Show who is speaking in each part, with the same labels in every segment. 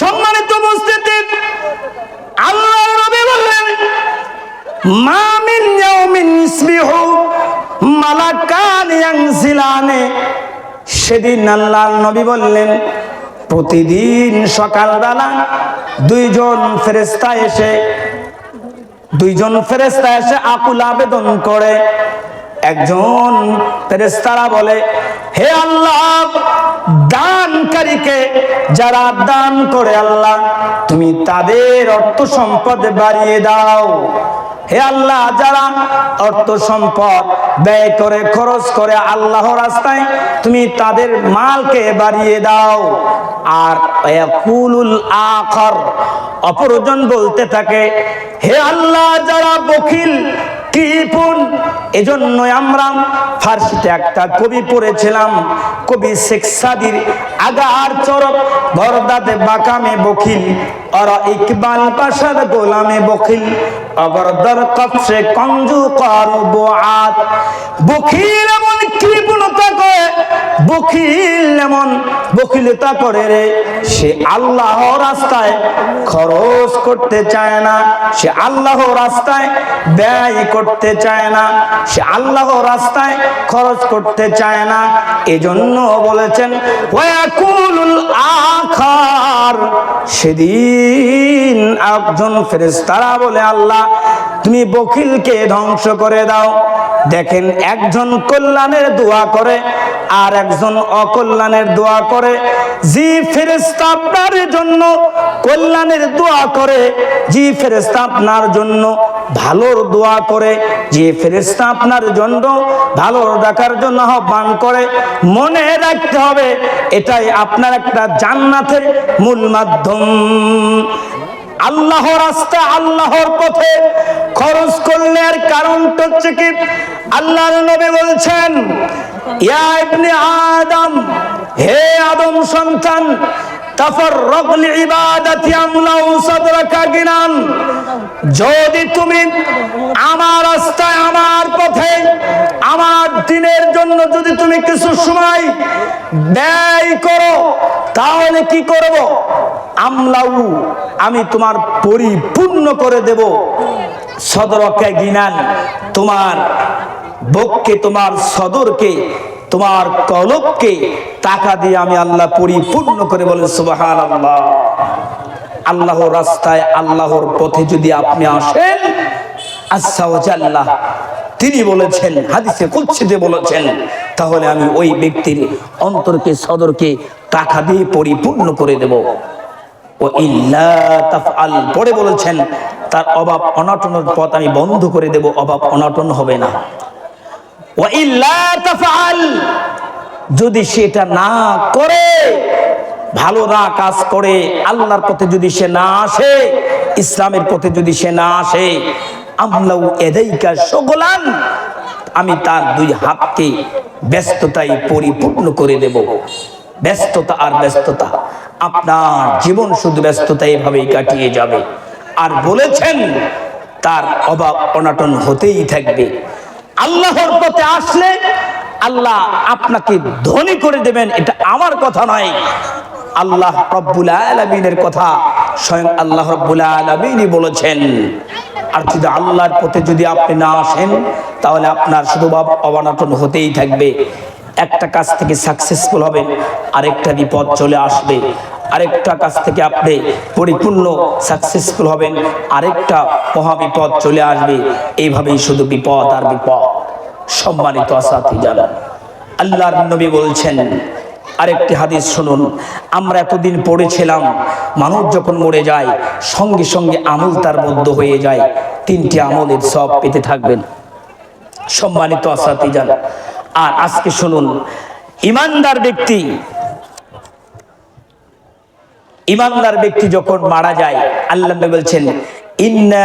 Speaker 1: সম্মানিত উপস্থিতি আল্লাহ নবী বললেন মিন ইয়াউমিন ইসবিহু মালাকান ইয়ানজিলানে সেদিন আল্লাহর নবী বললেন, প্রতিদিন সকালবেলা দুইজন ফেরেশতা এসে, দুইজন ফেরেশতা এসে আকুল আবেদন করে। একজন ফেরেশতারা বলে, হে আল্লাহ দানকারীকে যারা দান করে আল্লাহ, তুমি তাদের অর্থ সম্পদ বাড়িয়ে দাও। হে আল্লাহ, যারা অর্থ সম্পদ ব্যয় করে, খরচ করে আল্লাহ রাস্তায়, তুমি তাদের মালকে বাড়িয়ে দাও। আর আখর, অপরজন বলতে থাকে, হে আল্লাহ, যারা বখিল কৃপণ এজন্যই আমরা ফার্সিতে একটা কবি পড়েছিলাম, কবি শেখ সাদির আগার চরক বরদাতে বাকামে বখিল আর ইকবাল পাশার গোলামে বখিল অবরদর কফসে কঞ্জু কর বোয়াত। বখিল এমন করে বখিল এমন বখিলতা করে রে, সে আল্লাহ রাস্তায় খরচ করতে চায় না, সে আল্লাহ রাস্তায় ব্যয় করতে চায় না, সে আল্লাহ রাস্তায় খরচ করতে চায় না। এজন্য বলেছেন, ওয়াকুলুল আখার। সেদিন একজন ফেরেশতারা বলে, আল্লাহ তুমি বকিলকে ধ্বংস করে দাও। দেখেন একজন কল্যাণের দোয়া করে আর একজন অকল্যাণের দোয়া করে। জি ফেরেস্তা আপনার জন্য কল্যাণের দোয়া করে জি ফেরেস্তা আপনার জন্য ভালোর দোয়া করে, যে ফেরেস্তা আপনার জন্য ভালোর ডাকার জন্য আহ্বান করে, মনে রাখতে হবে, এটাই আপনার একটা জান্নাতের মূল মাধ্যম। আল্লাহ রাস্তা আল্লাহর পথে খরচ করলে আর কারণটা হচ্ছে কি? আল্লাহর নবী বলছেন, ইয়া ইবনে আদম, হে আদম সন্তান যদি তুমি আমার রাস্তায়, আমার পথে, আমার দিনের জন্য যদি তুমি কিছু সময় ব্যয় করো, তাহলে কি করব? আমলাউ, আমি তোমার পরিপূর্ণ করে দেব। সদরকে গিনান, তোমার বককে, তোমার সদরকে, তোমার কলবকে টাকা দিয়ে আমি আল্লাহ পরিপূর্ণ করে বলে সুবাহান আল্লাহ আল্লাহর রাস্তায়, আল্লাহর পথে যদি আপনি আসেন আল্লাহ তিনি বলেছেন, হাদিসে কুচ্ছিতে বলেছেন, তাহলে আমি ওই ব্যক্তির অন্তরকে, সদরকে টাকা দিয়ে পরিপূর্ণ করে দেব। ও ইল্লা তাফআল। পরে বলেছেন, তার অভাব অনাটনের পথ আমি বন্ধ করে দেব, অভাব অনাটন হবে না। ও ইল্লা তাফআল। যদি সেটা না করে, ভালো না কাজ করে, আল্লাহর পথে যদি সে না আসে, ইসলামের পথে যদি সে না আসে, আমলাউ এদাইকা সগলান আমি তার দুই হাতকে ব্যস্ততায় পরিপূর্ণ করে দেব। ব্যস্ততা আর ব্যস্ততা। আপনার জীবন শুধু ব্যস্ততা এভাবেই কাটিয়ে যাবে। আর বলেছেন, তার অভাব অনাটন হতেই থাকবে। আল্লাহর পথে আসলে আল্লাহ আপনাকে ধনী করে দেবেন, এটা আমার কথা নয়। আল্লাহ রব্বুল আলমিনের কথা স্বয়ং আল্লাহ রব্বুল আলমিনই বলেছেন। আর যদি আল্লাহর পথে যদি আপনি না আসেন, তাহলে আপনার শুধু অবনটন হতেই থাকবে। একটা কাজ থেকে সাকসেসফুল হবেন আরেকটা বিপদ চলে আসবে, আরেকটা কাজ থেকে আপনি পরিপূর্ণ সাকসেসফুল হবেন, আরেকটা মহাবিপদ চলে আসবে, এইভাবেই শুধু বিপদ আর বিপদ। সম্মানিত আসাথি জানান আল্লাহর নবী বলছেন, আরেকটি হাদিস শুনুন, আমরা এতদিন পড়েছিলাম, মানুষ যখন মরে যায়, সঙ্গে সঙ্গে আমল তার বদ্ধ হয়ে যায়, তিনটি আমলের সব পেতে থাকবেন। সম্মানিত আসাতি জান আর আজকে শুনুন, ইমানদার ব্যক্তি ইমানদার ব্যক্তি যখন মারা যায়, আল্লাহ বলছেন, ইন্না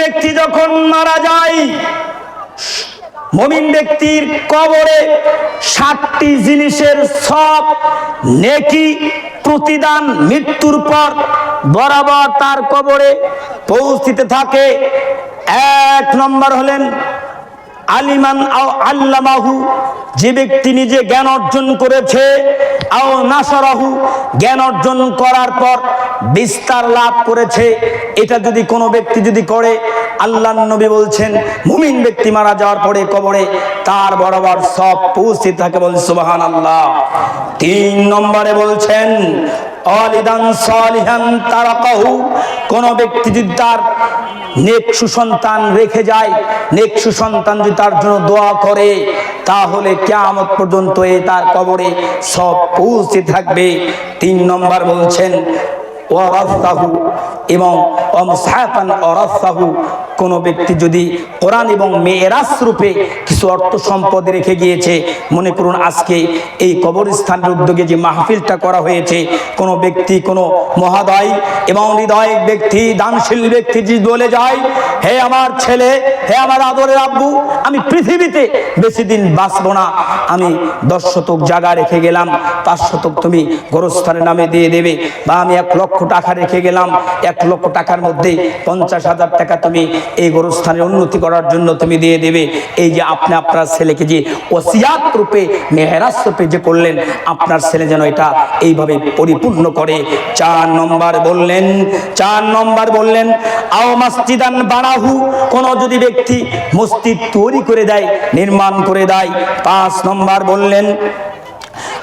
Speaker 1: ব্যক্তি যখন মারা যায় মমিন ব্যক্তির কবরে সাতটি জিনিসের সব নেকি প্রতিদান মৃত্যুর পর বরাবর তার কবরে পৌঁছিতে থাকে। এক নম্বর হলেন আলিমান আও আল্লামাহু, যে ব্যক্তি নিজে জ্ঞান অর্জন করেছে, আও নাসারাহু, জ্ঞান অর্জন করার পর বিস্তার লাভ করেছে। এটা যদি কোনো ব্যক্তি যদি করে আল্লাহ নবী বলছেন, মুমিন ব্যক্তি মারা যাওয়ার পরে কবরে তার বরাবর সব পৌঁছে থাকে বল সুবাহান আল্লাহ তিন নম্বরে বলছেন অলিদান সলিহান তারাকাহু, কোন ব্যক্তি যদি তার নেক সুসন্তান রেখে যায়, নেক সুসন্তান যদি তার জন্য দোয়া করে, তাহলে কেয়ামত পর্যন্ত এ তার কবরে সব পৌঁছে থাকবে। তিন নম্বর বলছেন, ওয়ারাসাহু, এবং অমসাহাফান অরাসাহু কোনো ব্যক্তি যদি কোরআন এবং মেয়েরাস রূপে কিছু অর্থ সম্পদ রেখে গিয়েছে। মনে করুন আজকে এই কবরস্থানের উদ্যোগে যে মাহফিলটা করা হয়েছে, কোনো ব্যক্তি, কোনো মহাদয় এবং হৃদয় ব্যক্তি, দানশীল ব্যক্তি যদি বলে যায়, হে আমার ছেলে, হে আমার আদরের আব্বু, আমি পৃথিবীতে বেশি দিন বাঁচবো না। আমি দশ শতক জায়গা রেখে গেলাম, পাঁচ শতক তুমি গোরস্থানের নামে দিয়ে দেবে বা আমি এক লক্ষ টাকা রেখে গেলাম, এক লক্ষ টাকার মধ্যে পঞ্চাশ হাজার টাকা তুমি এই গোরস্থানের উন্নতি করার জন্য তুমি দিয়ে দেবে। এই যে আপনি আপনার ছেলেকে যে ওসিয়াত রূপে মেহরাজ রূপে যে করলেন, আপনার ছেলে যেন এটা এইভাবে পরিপূর্ণ করে। চার নম্বর বললেন, চার নম্বর বললেন, আও মাস্তিদান বানাহু কোন যদি ব্যক্তি মসজিদ তৈরি করে দেয়, নির্মাণ করে দেয়। পাঁচ নম্বর বললেন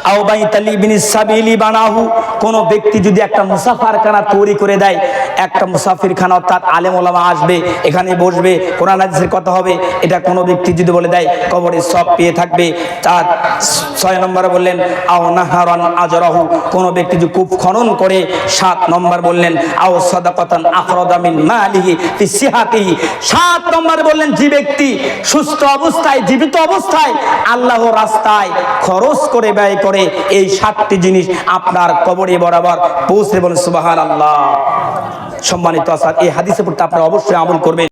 Speaker 1: আও বাইতালি বিন সাবিলি বানাহু। কোন ব্যক্তি যদি একটা মুসাফারখানা তৈরি করে দেয়, একটা মুসাফিরখানা অর্থাৎ আলেম আসবে, এখানে বসবে, কোরআন কথা হবে, এটা কোনো ব্যক্তি যদি বলে দেয় সব পেয়ে থাকবে। তার ছয় নম্বরে বললেন, আও নাহারান আজরাহু। কোন ব্যক্তি যদি কূপ খনন করে, সাত নম্বর বললেন, আও সাদাকাতান আখরাদামিন মালিহি সিহাতিহি। সাত নম্বরে বললেন, যে ব্যক্তি সুস্থ অবস্থায়, জীবিত অবস্থায় আল্লাহ রাস্তায় খরচ করে ব্যয় করে এই সাতটি জিনিস আপনার কবরে বরাবর পৌঁছে বলেন সুবাহান আল্লাহ সম্মানিত আসাদ, এই হাদিসে পড়তে আপনারা অবশ্যই আমল করবেন।